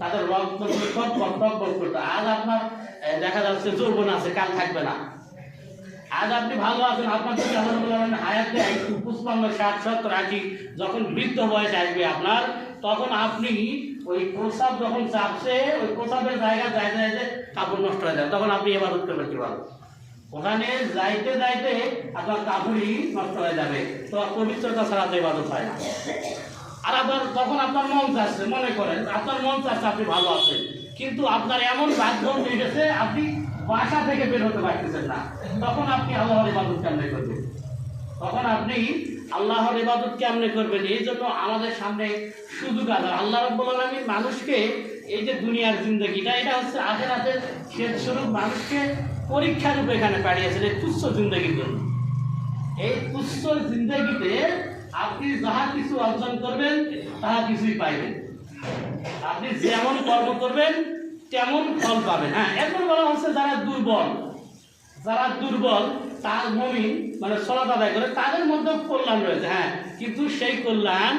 তাদের রক্ত করতো আজ আপনার দেখা যাচ্ছে আছে, কাল থাকবে না। আজ আপনি ভালো আছেন, আপনার যদি ষাট সত্তর, আশি যখন বৃদ্ধ বয়স আসবে আপনার, তখন আপনি ওই প্রসাব যখন চাপছে, ওই প্রসাবের জায়গা যাইতে যাইতে কাপড় নষ্ট হয়ে যাবে। তখন আপনি এবাদত করবেন কীভাবে? ওখানে যাইতে যাইতে আপনার কাপড়ই নষ্ট হয়ে যাবে। তো পবিত্রতা ছাড়া তো এবাদত হয় না। আর আপনার তখন আপনার মন চাচ্ছে, মনে করেন, আপনার মন চাচ্ছে আপনি ভালো আছেন। কিন্তু আপনার এমন বাধ্য হয়ে গেছে আপনি বাসা থেকে বের হতে পারতেছেন না। তখন আপনি আল্লাহর ইবাদত কেমনে করবেন? তখন আপনি আল্লাহর ইবাদত কেমনে করবেন? এই জন্য আমাদের সামনে সুযোগ আছে। আল্লাহ রব্বুল আলামিন মানুষকে এই যে দুনিয়ার জিন্দগিটা, এটা হচ্ছে আখেরাতের শেষ স্বরূপ মানুষকে পরীক্ষা রূপে এখানে পাঠিয়েছেন, এই তুচ্ছ জিন্দগির জন্য এই তুচ্ছ জিন্দগিতে আপনি যাহা কিছু অর্জন করবেন, তাহা কিছুই পাইবেন। আপনি যেমন কর্ম করবেন, তেমন ফল পাবেন। হ্যাঁ এখন বলা হচ্ছে যারা দুর্বল যারা দুর্বল, তার মমিন মানে সলাত আদায় করে, তাদের মধ্যে কল্যাণ রয়েছে। হ্যাঁ কিন্তু সেই কল্যাণ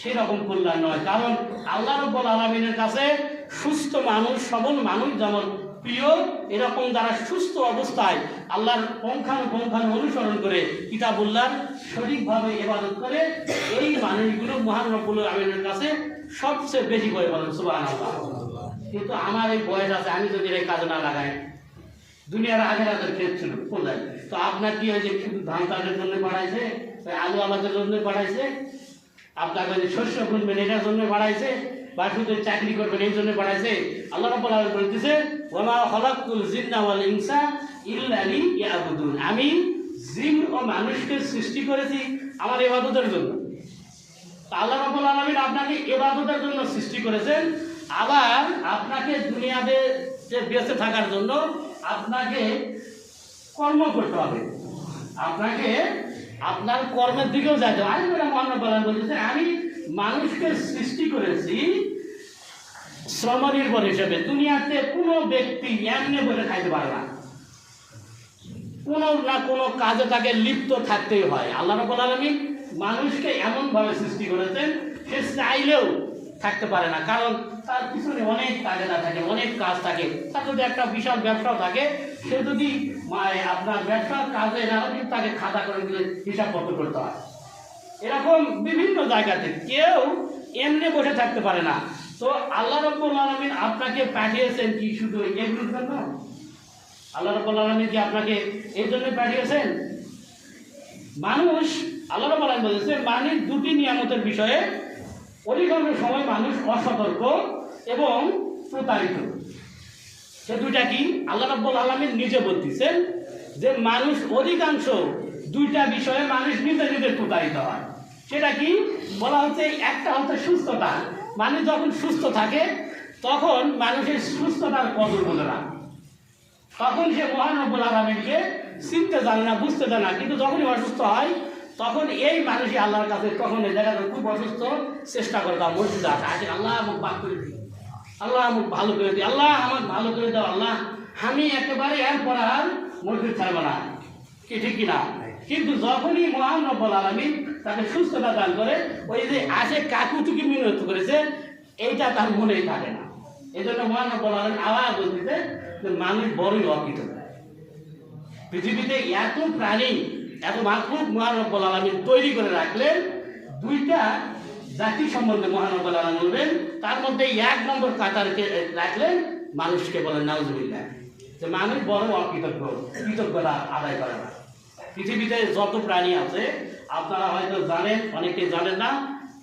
সেই রকম কল্যাণ নয়। কারণ আল্লাহ রব্বুল আলমিনের কাছে সুস্থ মানুষ, সবল মানুষ যেমন প্রিয়, এরকম যারা সুস্থ অবস্থায় আল্লাহর পঙ্খানুপঙ্খানু অনুসরণ করে কিতাবুল্লাহ সঠিকভাবে ইবাদত করে, এই মানুষগুলো মহান রব্বুল আলমিনের কাছে সবচেয়ে বেশি করে বলেন সুবাহ কিন্তু আমার এই বয়স আছে, আমি যদি এই কাজে না লাগাই, দুনিয়ার আগের আগের ক্ষেত ছিল কোথায় তো আপনার কি হয়েছে শুধু ধান চাষের জন্য বাড়াইছে আলু আলাদের জন্য বাড়াইছে আপনাকে যে শস্য বুনবেন এটার জন্য বাড়াইছে, বা শুধু চাকরি করবেন, এই জন্য বাড়াইছে, আল্লাহ রাব্বুল আলামিন বলতেছে ইনসা আমি জিন ও মানুষকে সৃষ্টি করেছি আমার ইবাদতের জন্য। আল্লাহ রাব্বুল আলামিন আপনাকে ইবাদতের জন্য সৃষ্টি করেছেন। আবার আপনাকে দুনিয়াতে যে বেঁচে থাকার জন্য আপনাকে কর্ম করতে হবে। আপনাকে আপনার কর্মের দিকেও যাইতে হবে। আমি আমি মানুষকে সৃষ্টি করেছি শ্রমনির্ভর হিসেবে দুনিয়াতে কোনো ব্যক্তি এমনি বলে খাইতে পারে না। কোনো না কোনো কাজে তাকে লিপ্ত থাকতেই হয়। আল্লাহ রাব্বুল আলামিন মানুষকে এমনভাবে সৃষ্টি করেছেন, সে চাইলেও থাকতে পারে না। কারণ তার পিছনে অনেক তাগেদা থাকে, অনেক কাজ থাকে। তার যদি একটা বিশাল ব্যবসাও থাকে, সে যদি মানে আপনার ব্যবসার কাজে না কিন্তু তাকে খাতা করে দিলে হিসাবপত্র করতে হয়। এরকম বিভিন্ন জায়গাতে কেউ এমনি বসে থাকতে পারে না। তো আল্লাহ রব্বুল আলমিন আপনাকে পাঠিয়েছেন কি শুধু এগুলোর জন্য? আল্লাহ রব্বুল আলমিন কি আপনাকে এই জন্য পাঠিয়েছেন? মানুষ, আল্লাহ রব্বুল আলমিন বলেছে মানুষ দুটি নিয়ামতের বিষয়ে অধিকাংশ সময় মানুষ অসতর্ক এবং প্রতারিত। সে দুইটা কি? আল্লাহ রাব্বুল আলামিন নিজে বলতেছেন যে, মানুষ অধিকাংশ দুইটা বিষয়ে মানুষ নিজে নিজে প্রতারিত হয়। সেটা কি? বলা হচ্ছে একটা হচ্ছে সুস্থতা। মানুষ যখন সুস্থ থাকে, তখন মানুষের সুস্থতার কদর বোঝে না। তখন সে মহান রব্বুল আলমিনকে চিনতে জানে না, বুঝতে জানে না। কিন্তু যখনই অসুস্থ হয়, তখন এই মানুষই আল্লাহর কাছে তখন দেখা যায় খুব অসুস্থ, চেষ্টা করে দাও, মসজিদে আসে। আসে আল্লাহ আমাকে বাক করে দিই আল্লাহ আমাকে ভালো করে দিই আল্লাহ আমাকে ভালো করে দাও, আল্লাহ। আমি একেবারে এরপর আর মসজিদ ছাড়বো না। কি ঠিক কিনা কিন্তু যখনই মহান রব্বুল আলমিন তাকে সুস্থতা দান করে, ওই যে আসে কাকুটুকি মিনত করেছে, এইটা তার মনেই থাকে না। এই জন্য মহান রব্বুল আলমিন আবার বলতেছে যে, মানুষ বড়ই অকৃত। পৃথিবীতে এত প্রাণী, এত মাখলুক মহানব্বুল আলমিন তৈরি করে রাখলেন, দুইটা জাতি সম্বন্ধে মহানব্বুল আলম বলবেন, তার মধ্যে এক নম্বর কাতারকে রাখলেন মানুষকে বলেন, নাউজুবিল্লাহ। যে, মানুষ বড় অকৃতজ্ঞ, কৃতজ্ঞতা আদায় করে না। পৃথিবীতে যত প্রাণী আছে আপনারা হয়তো জানেন অনেকে জানেন না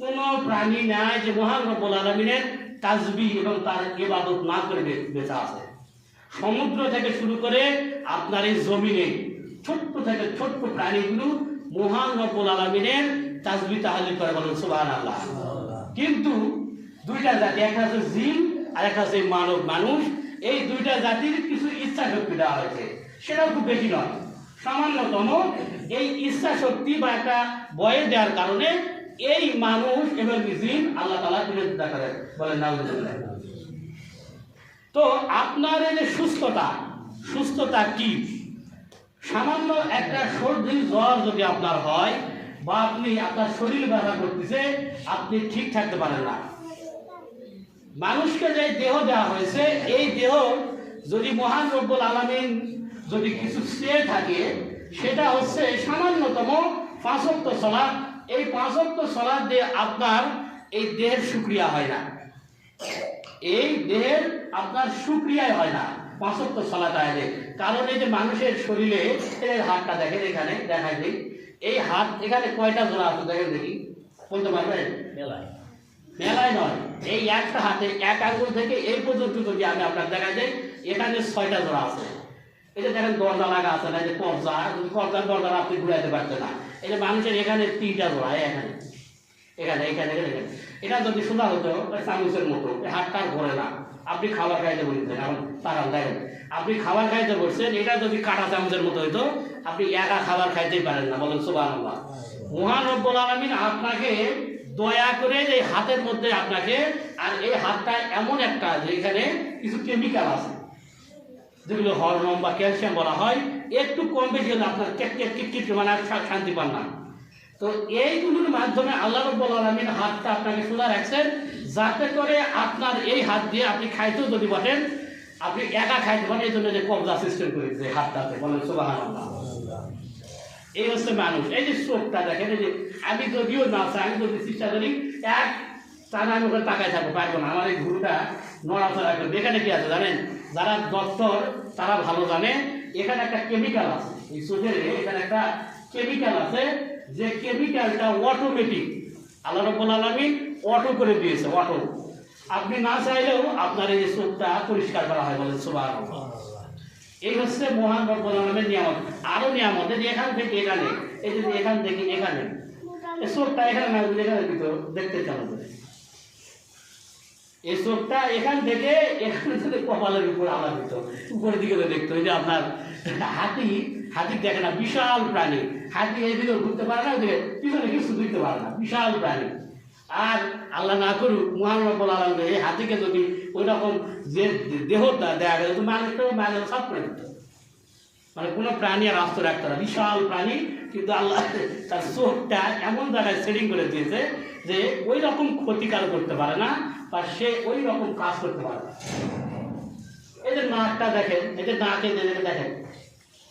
কোনো প্রাণী নাই যে মহান রব্বুল আলমিনের তাজবি এবং তার ইবাদত না করে বেঁচে আছে। সমুদ্র থেকে শুরু করে আপনার এই জমিনে ছোট্ট থেকে ছোট্ট প্রাণীগুলো মহান রব্বুল আলমিনের তাজবি তাহালি করে বলেন সুবাহ আল্লাহ কিন্তু দুইটা জাতি একটা হচ্ছে জিন আর একটা হচ্ছে মানব মানুষ এই দুইটা জাতির কিছু ইচ্ছা শক্তি দেওয়া হয়েছে। সেটাও খুব বেশি নয়। সামান্যতম এই ইচ্ছা শক্তি বা একটা বয়ে দেওয়ার কারণে এই মানুষ এবং জিন আল্লাহ তালা বিরোধিতা করে বলেন, নাউজুবিল্লাহ। তো আপনার যে সুস্থতা সুস্থতা কি? সামান্য একটা সর্দি জ্বর যদি আপনার হয় বা আপনি আপনার শরীর ব্যথা করতেছে, আপনি ঠিক থাকতে পারেন না। মানুষকে যে দেহ দেওয়া হয়েছে, এই দেহ যদি মহান রব্বুল আলমিন যদি কিছু চেয়ে থাকে সেটা হচ্ছে সামান্যতম পাঁচক্ত সলাদ এই পাঁচক্ত সলাদ দিয়ে আপনার এই দেহের সুক্রিয়া হয় না। এই দেহের আপনার সুক্রিয়ায় হয় না পাঁচক্ত সলাদ আগে কারণ এই যে মানুষের শরীরে এই হাতটা দেখেন এখানে দেখাই দিই। এই হাত এখানে কয়টা জোড়া আছে দেখেন দেখি। বলতে পারবেন? মেলায়। মেলায় নয়। এই একটা হাতে এক আঙ্গুল থেকে এই পর্যন্ত যদি আমি আপনার দেখা যাই এখানে ছয়টা জোড়া আছে। এই যে দেখেন দরজা লাগা আছে না এই যে যদি কবজার দরজা আপনি ঘুরাইতে পারতেন না। এই যে মানুষের এখানে তিনটা জোড়া এখানে এখানে এখানে এখানে। এটা যদি সোজা হতো চামচের মতো হাতটা ঘোরে না। আপনি খাবার খাইতে বলছেন এখন তারান দেখেন। আপনি খাবার খাইতে বলছেন, এটা যদি কাটা চামচের মতো হইতো, আপনি একা খাবার খাইতেই পারেন না, বলেন সুবাহ মহান রব্বুল আলমিন আপনাকে দয়া করে এই হাতের মধ্যে আপনাকে, আর এই হাতটা এমন একটা যে এখানে কিছু কেমিক্যাল আছে। যেগুলো হরমোন বা ক্যালসিয়াম বলা হয়, একটু কম বেশি হলে আপনার কেট মানে শান্তি পান না। তো এইগুলোর মাধ্যমে আল্লাহ রব্বুল আলমিন হাতটা আপনাকে সোজা রাখছেন, যাতে করে আপনার এই হাত দিয়ে আপনি খাইতেও যদি বলেন আপনি একা খাইতে পারেন, এই জন্য যে কবজা সিস্টেম করেছে হাতটাতে, বলেন সুবাহ এই হচ্ছে মানুষ। এই যে চোখটা দেখেন, এই যে আমি যদিও না চাই আমি যদি চেষ্টা করি, এক টানা আমি ওখানে তাকায় থাকব, পারব না। আমার এই ঘুরুটা নড়াচড়া করবে। এখানে কি আছে জানেন? যারা ডক্টর তারা ভালো জানে। এখানে একটা কেমিক্যাল আছে। এই চোখের এখানে একটা কেমিক্যাল আছে যে কেমিক্যালটা অটোমেটিক আল্লাহ রব্বুল অটো করে দিয়েছে অটো আপনি না চাইলেও আপনার এই চোখটা পরিষ্কার করা হয় বলেন সুবাহ এই হচ্ছে মহান রব্বুল আলমের নিয়ামত। আরও নিয়ামত এখান থেকে এখানে, এই যদি এখান থেকে এখানে। চোখটা এখানে না, এখানে দেখতে কেমন করে এই চোখটা এখান থেকে, এখানে যদি কপালের উপর আলাদা দিত। উপরের দিকে তো দেখতো ওই যে আপনার হাতি হাতি দেখে না, বিশাল প্রাণী। হাতি এদিকে ঘুরতে পারে না ওদিকে পিছনে কিছু দিতে পারে না, বিশাল প্রাণী। আর আল্লাহ না করুক, মহান রব্বুল আলম এই হাতিকে যদি ওই রকম যে দেহটা দেয়া গেল, তো মানুষটা মানুষ সব করে দিত। মানে কোনো প্রাণী আর আস্ত রাখতো না, বিশাল প্রাণী, কিন্তু আল্লাহ তার চোখটা এমন জায়গায় সেটিং করে দিয়েছে যে ওই রকম ক্ষতিকার করতে পারে না, বা সে ওই রকম কাজ করতে পারে না। নাকটা দেখেন যে নাকে যেদিকে দেখেন,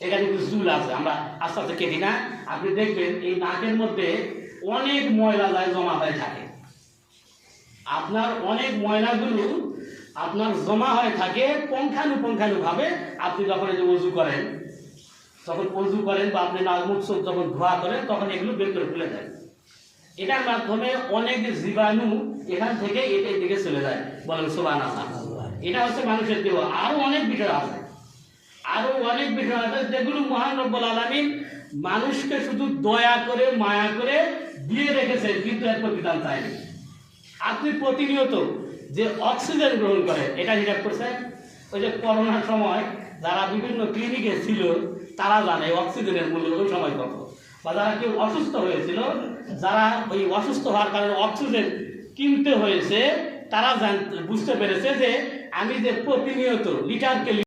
এখানে কিছু চুল আছে, আমরা আস্তে আস্তে কেটে না, আপনি দেখবেন এই নাকের মধ্যে অনেক ময়লা যায়, জমা হয়ে থাকে। আপনার অনেক ময়লাগুলো আপনার জমা হয়ে থাকে পঙ্খানুপঙ্খানু ভাবে আপনি যখন এই যে অজু করেন তখন অজু করেন বা আপনি নাক মুখ চোখ যখন ধোয়া করেন, তখন এগুলো বের করে ফেলে এটার মাধ্যমে অনেক জীবাণু এখান থেকে এটার দিকে চলে যায়। বলেন সোবান এটা হচ্ছে মানুষের দেহ। আরও অনেক বিষয় আছে। আরও অনেক বিষয় আছে যেগুলো মহান রব্বুল মানুষকে শুধু দয়া করে, মায়া করে দিয়ে রেখেছেন, কিন্তু এর প্রতিদান চায়নি। আপনি প্রতিনিয়ত যে অক্সিজেন গ্রহণ করেন, এটা হিসাব করছেন ওই যে করোনার সময় যারা বিভিন্ন ক্লিনিকে ছিল তারা জানে অক্সিজেনের মূল্য সময় কত বা যারা কেউ অসুস্থ হয়েছিল, যারা ওই অসুস্থ হওয়ার কারণে অক্সিজেন কিনতে হয়েছে, তারা বুঝতে পেরেছে যে আমি যে প্রতিনিয়ত লিটারকে